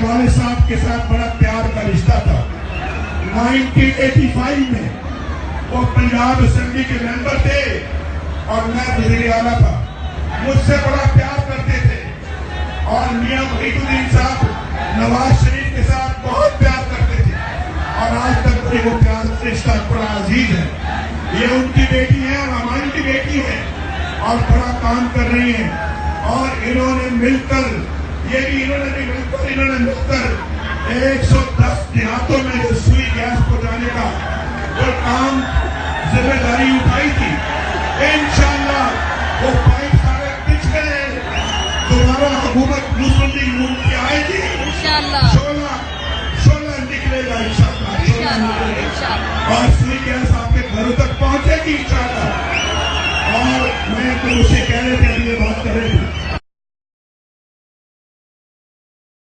वाले साहब के साथ बड़ा प्यार का रिश्ता था। 1985 में वो पंजाब असेंबली के मेंबर थे और मैं गुजरी आला था। मुझसे बड़ा प्यार करते थे। और मियाँ वहीदुद्दीन साहब नवाज़ शरीफ के साथ बहुत प्यार करते थे। और आज तक मुझे वो प्यार रिश्ता बड़ा अज़ीज़ है। ये उनकी बेटी है और हमारी की बेटी है और बड़ा काम कर रही है। और इन्होंने मिलकर ये भी इन्होंने भी मिलकर इन्होंने मिलकर 110 देहातों में जो सुई गैस पहुँचाने का जो काम ज़िम्मेदारी उठाई थी। इंशाल्लाह वो पाइप सारे पिछ गए दोबारा हुकूमत मुस्लिम लीग नून की आएगी। इंशाल्लाह। सोलह सोलह निकलेगा इंशाल्लाह और सुई गैस आपके घरों तक पहुंचेगी इंशाल्लाह। और मैं तो उसे कह रहे थे अभी ये बात कर रहे थे